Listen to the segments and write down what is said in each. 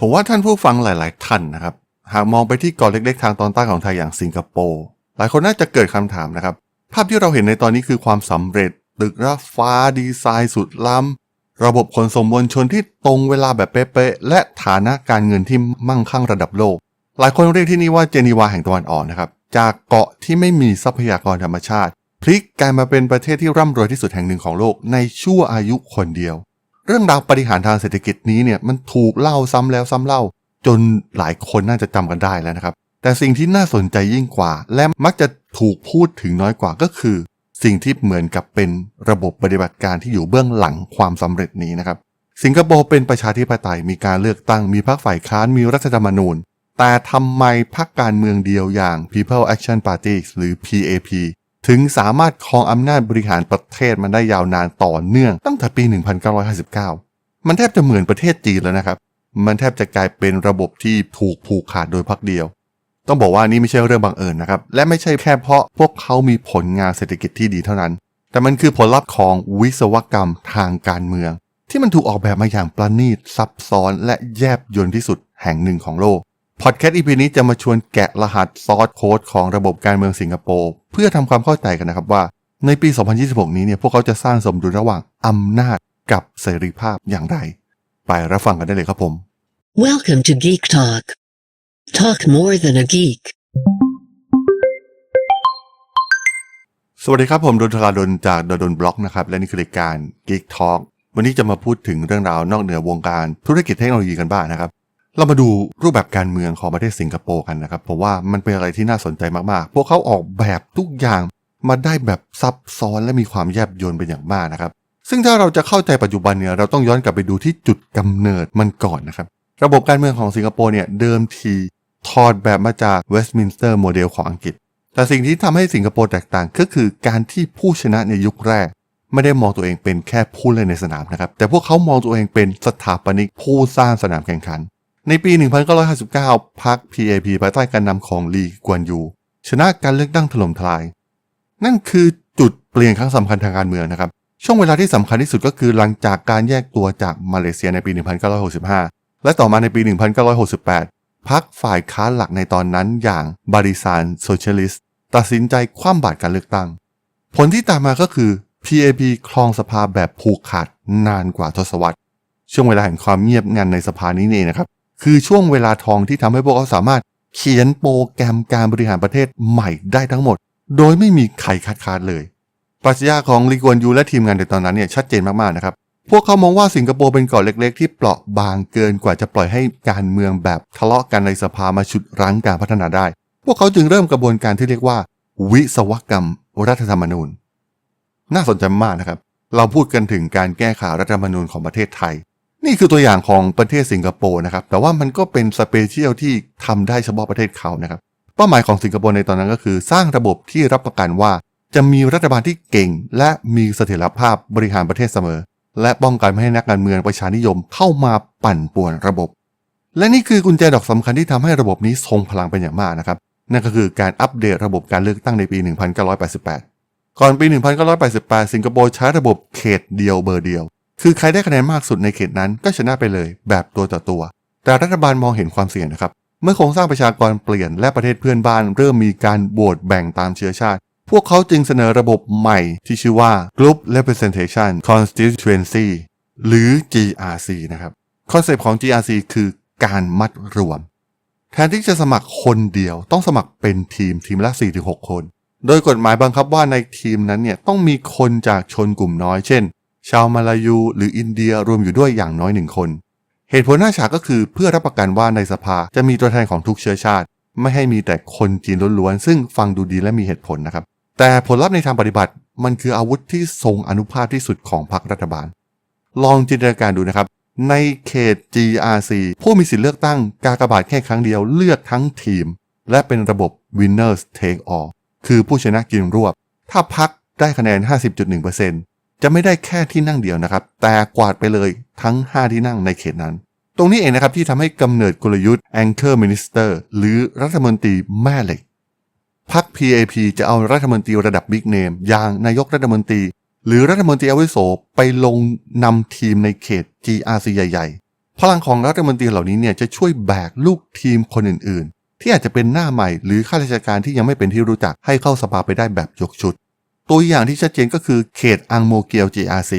ผมว่าท่านผู้ฟังหลาย ๆ ท่านนะครับ หากมองไปที่เกาะเล็ก ๆ ทางตอนใต้ของไทยอย่างสิงคโปร์หลายคนน่าจะเกิดคำถามนะครับ ภาพที่เราเห็นในตอนนี้คือความสำเร็จ ตึกระฟ้าดีไซน์สุดล้ำระบบขนส่งมวลชนที่ตรงเวลาแบบเป๊ะๆและฐานะการเงินที่มั่งคั่งระดับโลก หลายคนเรียกที่นี่ว่าเจนีวาแห่งตะวันออกนะครับจากเกาะที่ไม่มีทรัพยากรธรรมชาติ พลิกกลายมาเป็นประเทศที่ร่ำรวยที่สุดแห่งหนึ่งของโลกในชั่วอายุคนเดียว เรื่องราวปฏิหารทางเศรษฐกิจนี้เนี่ยมันถูกเล่าซ้ำแล้วซ้ำเล่า จนหลายคนน่าจะจำกันได้แล้วนะครับ แต่สิ่งที่น่าสนใจยิ่งกว่า และมักจะถูกพูดถึงน้อยกว่าก็คือ สิ่งที่เหมือนกับเป็นระบบปฏิบัติการที่อยู่เบื้องหลังความสำเร็จนี้นะครับ สิงคโปร์เป็นประชาธิปไตยมีการเลือกตั้งมีพรรคฝ่ายค้านมีรัฐธรรมนูญ แต่ทำไมพรรคการเมืองเดียวอย่าง People Action Party หรือ PAP ถึงสามารถครองอำนาจบริหารประเทศมันได้ยาวนานต่อเนื่องตั้งแต่ปี 1959 มันแทบจะเหมือนประเทศจีนแล้วนะครับ มันแทบจะกลายเป็นระบบที่ถูกผูกขาดโดยพรรคเดียว ต้องบอกว่านี่ไม่ใช่เรื่องบังเอิญนะครับ และไม่ใช่แค่เพราะพวกเขามีผลงานเศรษฐกิจที่ดีเท่านั้น แต่มันคือผลลัพธ์ของวิศวกรรมทางการเมือง ที่มันถูกออกแบบมาอย่างประณีตซับซ้อนและแยบยลที่สุดแห่งหนึ่งของโลก พอดแคสต์อีพีนี้จะมาชวนแกะรหัสซอสโค้ดของระบบการเมืองสิงคโปร์เพื่อทำความเข้าใจกันนะครับว่า ในปี 2026 นี้เนี่ยพวกเขาจะสร้างสมดุลระหว่างอำนาจกับเสรีภาพอย่างไร ไปรับฟังกันได้เลยครับผม Welcome to Geek Talk. Talk more than a geek. สวัสดีครับผมดนทราดนจากดนบล็อกนะครับและนี่คือรายการ Geek Talk วันนี้จะมาพูดถึงเรื่องราวนอกเหนือวงการธุรกิจเทคโนโลยีกันบ้างนะครับ เรามาดูรูปแบบการเมืองของประเทศสิงคโปร์กันนะครับเพราะว่ามันเป็นอะไรที่น่าสนใจมากๆ พวกเขาออกแบบทุกอย่างมาได้แบบซับซ้อนและมีความแยบยลเป็นอย่างมากนะครับ ซึ่งถ้าเราจะเข้าใจปัจจุบันเนี่ยเราต้องย้อนกลับไปดูที่จุดกำเนิดมันก่อนนะครับ ระบบการเมืองของสิงคโปร์เนี่ยเดิมทีถอดแบบมาจากเวสต์มินสเตอร์โมเดลของอังกฤษ แต่สิ่งที่ทำให้สิงคโปร์แตกต่างก็คือการที่ผู้ชนะในยุคแรก ไม่ได้มองตัวเองเป็นแค่ผู้เล่นในสนามนะครับ แต่พวกเขามองตัวเองเป็นสถาปนิกผู้สร้างสนามแข่งขัน ในปี 1959 พรรค PAP ภายใต้การนำของลีกวนยู ชนะการเลือกตั้งถล่มทลาย นั่นคือจุดเปลี่ยนครั้งสำคัญทางการเมืองนะครับ ช่วงเวลาที่สำคัญที่สุดก็คือหลังจากการแยกตัวจากมาเลเซียในปี 1965 และต่อมาในปี 1968 พรรคฝ่ายค้านหลักในตอนนั้นอย่างบาริซานโซเชียลิสต์ตัดสินใจคว่ำบาตรการเลือกตั้ง ผลที่ตามมาก็คือ PAP ครองสภาแบบผูกขาดนานกว่าทศวรรษ ช่วงเวลาแห่งความเงียบงันในสภานี้เองนะครับ คือช่วงเวลาทองที่ทำให้พวกเขาสามารถเขียนโปรแกรมการบริหารประเทศใหม่ได้ทั้งหมด โดยไม่มีใครคัดค้านเลย ปรัชญาของลีกวนยูและทีมงานในตอนนั้นเนี่ยชัดเจนมากๆนะครับ พวกเขามองว่าสิงคโปร์เป็นเกาะเล็กๆ ที่เปราะบางเกินกว่าจะปล่อยให้การเมืองแบบทะเลาะกันในสภามาฉุดรั้งการพัฒนาได้ พวกเขาจึงเริ่มกระบวนการที่เรียกว่า วิศวกรรมรัฐธรรมนูญ น่าสนใจมากนะครับ เราพูดกันถึงการแก้ไขรัฐธรรมนูญของประเทศไทย นี่คือตัวอย่างของประเทศสิงคโปร์นะครับ แต่ว่ามันก็เป็นสเปเชียลที่ทำได้เฉพาะประเทศเขานะครับ เป้าหมายของสิงคโปร์ในตอนนั้นก็คือ สร้างระบบที่รับประกันว่า จะมีรัฐบาลที่เก่ง และมีเสถียรภาพบริหารประเทศเสมอ และป้องกันไม่ให้นักการเมืองประชานิยมเข้ามาปั่นป่วนระบบ และนี่คือกุญแจดอกสำคัญที่ทำให้ระบบนี้ทรงพลังเป็นอย่างมากนะครับ นั่นก็คือการอัปเดตระบบการเลือกตั้งในปี 1988 ก่อนปี 1988 สิงคโปร์ใช้ระบบเขตเดียวเบอร์เดียว คือใครได้คะแนนมากสุดในเขตนั้นก็ชนะไปเลย แบบตัวต่อตัว แต่รัฐบาลมองเห็นความเสี่ยงนะครับ เมื่อโครงสร้างประชากรเปลี่ยนและประเทศเพื่อนบ้านเริ่มมีการโหวตแบ่งตามเชื้อชาติ พวกเขาจึงเสนอระบบใหม่ที่ชื่อว่า Group Representation Constituency หรือ GRC นะครับ คอนเซปต์ของ GRC คือการมัดรวม แทนที่จะสมัครคนเดียวต้องสมัครเป็นทีมทีมละ 4-6 คน โดยกฎหมายบังคับว่าในทีมนั้นเนี่ยต้องมีคนจากชนกลุ่มน้อย เช่น ชาวมาลายูหรืออินเดียรวมอยู่ด้วยอย่างน้อยหนึ่งคน เหตุผลหน้าฉากก็คือเพื่อรับประกันว่าในสภาจะมีตัวแทนของทุกเชื้อชาติ ไม่ให้มีแต่คนจีนล้วนๆซึ่งฟังดูดีและมีเหตุผลนะครับ แต่ผลลัพธ์ในทางปฏิบัติ มันคืออาวุธที่ทรงอนุภาพที่สุดของพรรครัฐบาล ลองจินตนาการดูนะครับ ในเขต GRC ผู้มีสิทธิเลือกตั้งกากบาทแค่ครั้งเดียวเลือกทั้งทีม และเป็นระบบ winners take all คือผู้ชนะกินรวบ ถ้าพักได้คะแนน 50.1% จะไม่ได้แค่ที่นั่งเดียวนะครับ แต่กวาดไปเลยทั้ง 5 ที่นั่งในเขตนั้น ตรงนี้เองนะครับที่ทำให้กำเนิดกลยุทธ์ Anchor Minister หรือรัฐมนตรีแม่เหล็กพัก PAP จะเอารัฐมนตรีระดับบิ๊กเนมอย่างนายกรัฐมนตรี หรือรัฐมนตรีอาวุโสไปลงนำทีมในเขต GRC ใหญ่ ๆ พลังของรัฐมนตรีเหล่านี้เนี่ยจะช่วยแบกลูกทีมคนอื่นๆ ที่อาจจะเป็นหน้าใหม่หรือข้าราชการที่ยังไม่เป็นที่รู้จักให้เข้าสภาไปได้แบบยกชุด ตัวอย่างที่ชัดเจนก็คือเขตอังโมเกียว JRC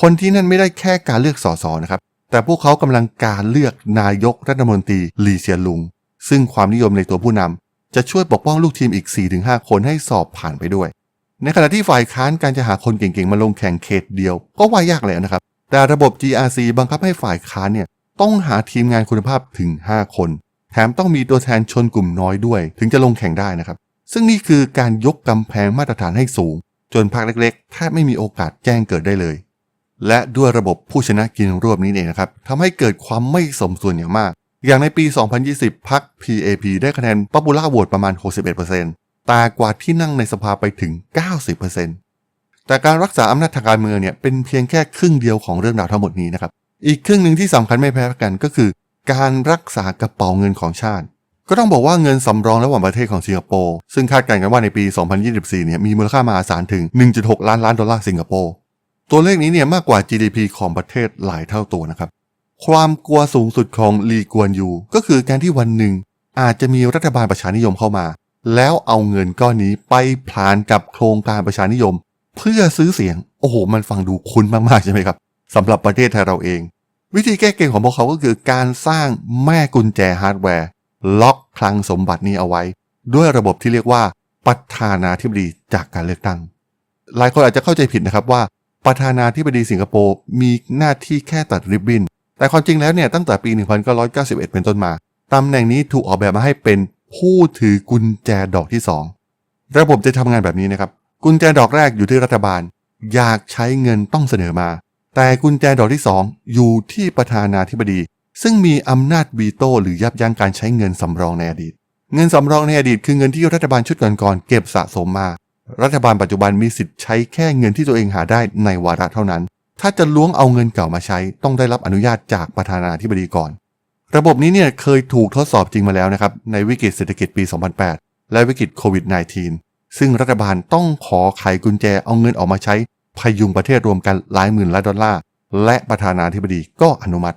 คนที่นั่นไม่ได้แค่การเลือกสสนะครับ แต่พวกเขากำลังการเลือกนายกรัฐมนตรีลีเซียนลุง ซึ่งความนิยมในตัวผู้นำจะช่วยปกป้องลูกทีมอีก 4-5 คนให้สอบผ่านไปด้วย ในขณะที่ฝ่ายค้านการจะหาคนเก่งๆ มาลงแข่งเขตเดียว ก็ว่ายากแล้วนะครับ แต่ระบบ GRC บังคับให้ฝ่ายค้านเนี่ยต้องหาทีมงานคุณภาพถึง 5 คน แถมต้องมีตัวแทนชนกลุ่มน้อยด้วย ถึงจะลงแข่งได้นะครับ ซึ่งนี่คือการยกกำแพงมาตรฐานให้สูง จนพรรคเล็กๆแทบไม่มีโอกาสแจ้งเกิดได้เลย และด้วยระบบผู้ชนะกินรวบนี้เองนะครับทำให้เกิดความไม่สมส่วนอย่างมาก อย่างในปี 2020 พรรค PAP ได้คะแนน Popular Vote ประมาณ 61%แต่กว่าที่นั่งในสภาไปถึง 90%แต่การรักษาอำนาจทางการเมืองเนี่ยเป็นเพียงแค่ครึ่งเดียวของเรื่องราวทั้งหมดนี้นะครับ อีกครึ่งหนึ่งที่สำคัญไม่แพ้กันก็คือ การรักษากระเป๋าเงินของชาติ ก็ต้องบอกว่าเงินสำรองระหว่างประเทศของสิงคโปร์ซึ่งคาดการณ์กันว่าในปี 2024 เนี่ยมีมูลค่ามหาศาลถึง 1.6 ล้านล้านดอลลาร์สิงคโปร์ตัวเลขนี้เนี่ยมากกว่า GDP ของประเทศหลายเท่าตัวนะครับ ความกลัวสูงสุดของลีกวนยู ก็คือการที่วันหนึ่ง อาจจะมีรัฐบาลประชานิยมเข้ามา แล้วเอาเงินก้อนนี้ไปพลานกับโครงการประชานิยม เพื่อซื้อเสียง โอ้โห มันฟังดูคุ้นมากๆใช่ไหมครับสำหรับประเทศไทยเราเอง วิธีแก้เกมของพวกเขาก็คือการสร้างแม่กุญแจฮาร์ดแวร์ ล็อกคลังสมบัตินี้เอาไว้ ด้วยระบบที่เรียกว่า ประธานาธิบดีจากการเลือกตั้ง หลายคนอาจจะเข้าใจผิดนะครับว่า ประธานาธิบดีสิงคโปร์มีหน้าที่แค่ตัดริบบิ้นแต่ความจริงแล้วเนี่ยตั้งแต่ปี 1991 เป็นต้นมาตำแหน่งนี้ถูกออกแบบมาให้เป็นผู้ถือกุญแจดอกที่ 2 ระบบจะทำงานแบบนี้นะครับ กุญแจดอกแรกอยู่ที่รัฐบาล อยากใช้เงินต้องเสนอมา แต่กุญแจดอกที่ 2 อยู่ที่ประธานาธิบดี ซึ่งมีอำนาจวีโต้หรือยับยั้งการใช้เงินสำรองในอดีต เงินสำรองในอดีตคือเงินที่รัฐบาลชุดก่อนๆเก็บสะสมมา รัฐบาลปัจจุบันมีสิทธิ์ใช้แค่เงินที่ตัวเองหาได้ในวาระเท่านั้น ถ้าจะล้วงเอาเงินเก่ามาใช้ต้องได้รับอนุญาตจากประธานาธิบดีก่อน ระบบนี้เนี่ยเคยถูกทดสอบจริงมาแล้วนะครับในวิกฤตเศรษฐกิจปี 2008 และวิกฤตโควิด -19 ซึ่งรัฐบาลต้องขอไขกุญแจเอาเงินออกมาใช้พยุงประเทศรวมกันหลายหมื่นล้านดอลลาร์และประธานาธิบดีก็อนุมัติ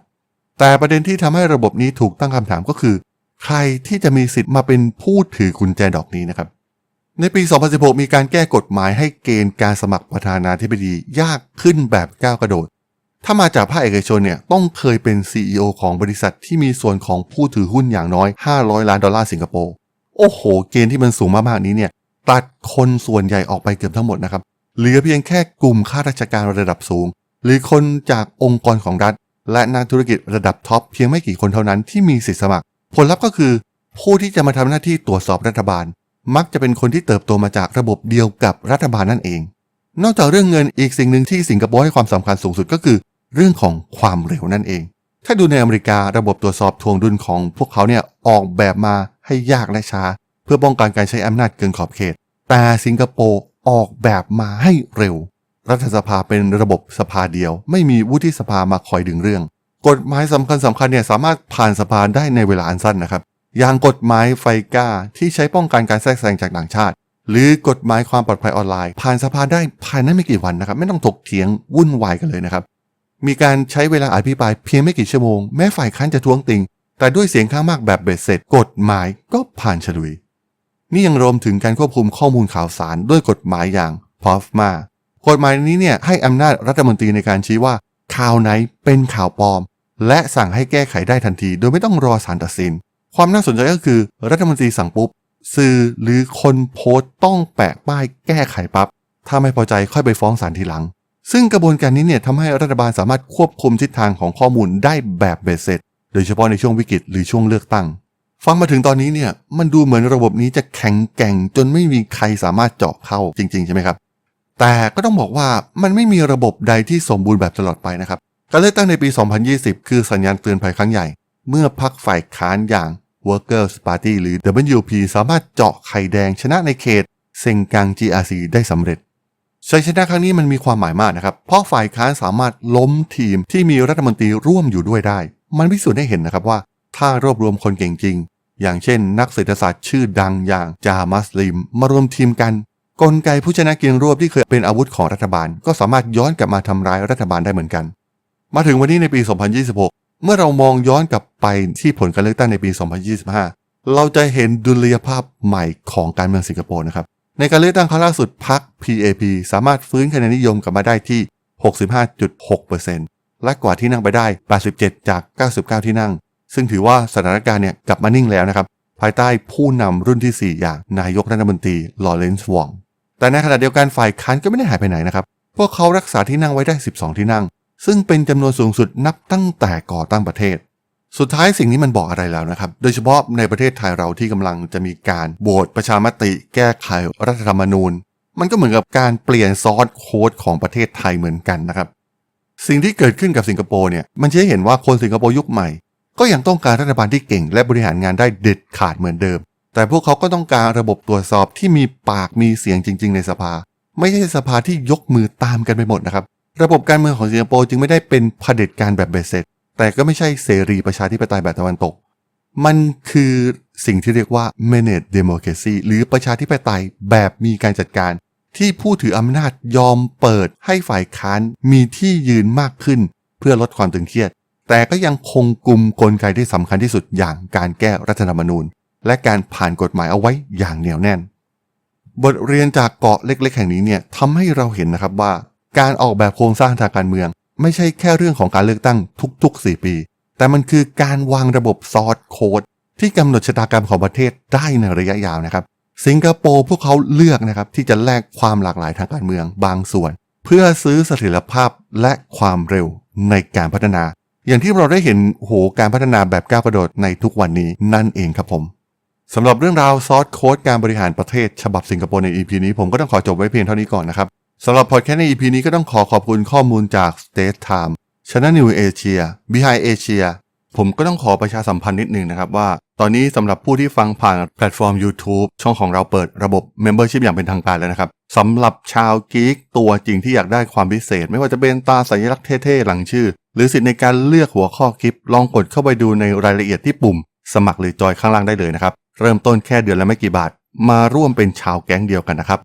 แต่ประเด็นที่ทำให้ระบบนี้ถูกตั้งคำถามก็คือ ใครที่จะมีสิทธิ์มาเป็นผู้ถือกุญแจดอกนี้นะครับ ในปี 2016 มีการแก้กฎหมายให้เกณฑ์การสมัครประธานาธิบดียากขึ้นแบบก้าวกระโดด ถ้ามาจากภาคเอกชนเนี่ยต้องเคยเป็น CEO ของบริษัทที่มีส่วนของผู้ถือหุ้นอย่างน้อย 500 ล้านดอลลาร์สิงคโปร์ โอ้โห เกณฑ์ที่มันสูงมากๆนี้เนี่ยตัดคนส่วนใหญ่ออกไปเกือบทั้งหมดนะครับ เหลือเพียงแค่กลุ่มข้าราชการระดับสูง หรือคนจากองค์กรของรัฐ และนักธุรกิจระดับท็อปเพียงไม่กี่คนเท่านั้นที่มีสิทธิสมัคร ผลลัพธ์ก็คือ ผู้ที่จะมาทำหน้าที่ตรวจสอบรัฐบาล มักจะเป็นคนที่เติบโตมาจากระบบเดียวกับรัฐบาลนั่นเอง นอกจากเรื่องเงินอีกสิ่งหนึ่งที่สิงคโปร์ให้ความสำคัญสูงสุดก็คือ เรื่องของความเร็วนั่นเอง ถ้าดูในอเมริการะบบตรวจสอบทวงดุลของพวกเขาเนี่ยออกแบบมาให้ยากและช้า เพื่อป้องกันการใช้อำนาจเกินขอบเขต แต่สิงคโปร์ออกแบบมาให้เร็ว รัฐสภาเป็นระบบสภาเดียว ไม่มีวุฒิสภามาคอยดึงเรื่อง กฎหมายสำคัญสำคัญเนี่ยสามารถผ่านสภาได้ในเวลาอันสั้นนะครับ อย่างกฎหมายไฟก้าที่ใช้ป้องกันการแทรกแซงจากต่างชาติ หรือกฎหมายความปลอดภัยออนไลน์ ผ่านสภาได้ภายในไม่กี่วันนะครับ ไม่ต้องถกเถียงวุ่นวายกันเลยนะครับ มีการใช้เวลาอภิปรายเพียงไม่กี่ชั่วโมงแม้ฝ่ายค้านจะท้วงติง แต่ด้วยเสียงข้างมากแบบเบ็ดเสร็จ กฎหมายก็ผ่านฉลุย นี่ยังรวมถึงการควบคุมข้อมูลข่าวสารด้วยกฎหมายอย่างพอฟมา กฎหมายนี้เนี่ยให้อำนาจรัฐมนตรีในการชี้ว่า ข่าวไหนเป็นข่าวปลอม และสั่งให้แก้ไขได้ทันที โดยไม่ต้องรอศาลตัดสิน ความน่าสนใจก็คือรัฐมนตรีสั่งปุ๊บสื่อหรือคนโพสต์ต้องแปะป้ายแก้ไขปับ๊บถ้าไม่พอใจค่อยไปฟ้องศาลทีหลัง ซึ่งกระบวนการนี้เนี่ยทำให้รัฐบาลสามารถควบคุมทิศทางของข้อมูลได้แบบเบ็ดเสร็จ โดยเฉพาะในช่วงวิกฤตหรือช่วงเลือกตั้ง ฟังมาถึงตอนนี้เนี่ยมันดูเหมือนระบบนี้จะแข็งแกร่งจนไม่มีใครสามารถเจาะเข้าจริงๆใช่ไหมครับ แต่ก็ต้องบอกว่ามันไม่มีระบบใดที่สมบูรณ์แบบตลอดไปนะครับ การเลือกตั้งในปี 2020 คือสัญญาณเตือนภัยครั้งใหญ่ เมื่อพรรคฝ่ายค้านอย่าง Workers Party หรือ WP สามารถเจาะไข่แดงชนะในเขต เซงกัง GRC ได้สำเร็จชัยชนะครั้งนี้มันมีความหมายมากนะครับ เพราะฝ่ายค้านสามารถล้มทีมที่มีรัฐมนตรีร่วมอยู่ด้วยได้ มันพิสูจน์ให้เห็นนะครับว่า ถ้ารวบรวมคนเก่งจริง อย่างเช่น นักเศรษฐศาสตร์ชื่อดังอย่างจามัสลิม มารวมทีมกัน กลไกผู้ชนะเกียงรวบที่เคยเป็นอาวุธของรัฐบาล ก็สามารถย้อนกลับมาทำร้ายรัฐบาลได้เหมือนกัน มาถึงวันนี้ในปี 2026 เมื่อเรามองย้อนกลับไปที่ผลการเลือกตั้งในปี 2025 เราจะเห็นดุลยภาพใหม่ของการเมืองสิงคโปร์นะครับ ในการเลือกตั้งครั้งล่าสุดพรรค PAP สามารถฟื้นคะแนนนิยมกลับมาได้ที่ 65.6%และกว่าที่นั่งไปได้ 87 จาก 99 ที่นั่ง ซึ่งถือว่าสถานการณ์เนี่ยกลับมานิ่งแล้วนะครับภายใต้ผู้นำรุ่นที่ 4 อย่างนายกรัฐมนตรีลอเรนซ์วอง แต่ในขณะเดียวกันฝ่ายค้านก็ไม่ได้หายไปไหนนะครับ พวกเขารักษาที่นั่งไว้ได้ 12 ที่นั่ง ซึ่งเป็นจำนวนสูงสุดนับตั้งแต่ก่อตั้งประเทศ สุดท้ายสิ่งนี้มันบอกอะไรแล้วนะครับ โดยเฉพาะในประเทศไทยเราที่กำลังจะมีการโหวตประชามติ แก้ไขรัฐธรรมนูญ มันก็เหมือนกับการเปลี่ยนซอสโค้ดของประเทศไทยเหมือนกันนะครับ สิ่งที่เกิดขึ้นกับสิงคโปร์เนี่ย มันจะเห็นว่าคนสิงคโปร์ยุคใหม่ ก็ยังต้องการรัฐบาลที่เก่ง และบริหารงานได้เด็ดขาดเหมือนเดิม แต่พวกเขาก็ต้องการระบบตรวจสอบที่มีปากมีเสียงจริง ๆ ในสภา ไม่ใช่สภาที่ยกมือตามกันไปหมดนะครับ ระบบการเมืองของสิงคโปร์จึงไม่ได้เป็นเผด็จการแบบเบสเสร็จแต่ก็ไม่ใช่เสรีประชาธิปไตยแบบตะวันตก มันคือสิ่งที่เรียกว่า managed democracy หรือประชาธิปไตยแบบมีการจัดการ ที่ผู้ถืออำนาจยอมเปิดให้ฝ่ายค้านมีที่ยืนมากขึ้น เพื่อลดความตึงเครียด แต่ก็ยังคงกลุ่มกลไกที่สำคัญที่สุดอย่างการแก้รัฐธรรมนูญ และการผ่านกฎหมายเอาไว้อย่างเหนียวแน่น บทเรียนจากเกาะเล็ก ๆ แห่งนี้เนี่ยทำให้เราเห็นนะครับว่า การออกแบบโครงสร้างทางการเมือง ไม่ใช่แค่เรื่องของการเลือกตั้งทุก ๆ 4 ปี แต่มันคือการวางระบบซอสโค้ดที่กำหนดชะตากรรมของประเทศได้ในระยะยาวนะครับ สิงคโปร์พวกเขาเลือกนะครับที่จะแลกความหลากหลายทางการเมืองบางส่วน เพื่อซื้อเสถียรภาพและความเร็วในการพัฒนา อย่างที่เราได้เห็นโหการพัฒนาแบบก้าวกระโดดในทุกวันนี้นั่นเองครับผม สำหรับเรื่องราวซอสโค้ดการบริหารประเทศฉบับสิงคโปร์ใน EP นี้ผมก็ต้องขอจบไว้เพียงเท่านี้ก่อนนะครับสำหรับพอดแคสต์ใน EP นี้ก็ต้องขอขอบคุณข้อมูลจาก State Time Channel New Asia Behind Asia ผมก็ต้องขอประชาสัมพันธ์นิดนึงนะครับว่า ตอนนี้สำหรับผู้ที่ฟังผ่านแพลตฟอร์ม YouTube ช่องของเราเปิดระบบ Membership อย่างเป็นทางการแล้วนะครับสำหรับชาวกีกตัวจริงที่อยากได้ความพิเศษ ไม่ว่าจะเป็นตาสัญลักษณ์เท่ๆหลังชื่อ หรือสิทธิ์ในการเลือกหัวข้อคลิป ลองกดเข้าไปดูในรายละเอียดที่ปุ่ม สมัครหรือจอยข้างล่างได้เลยนะครับ เริ่มต้นแค่เดือนละไม่กี่บาท มาร่วมเป็นชาวแก๊งเดียวกันนะครับ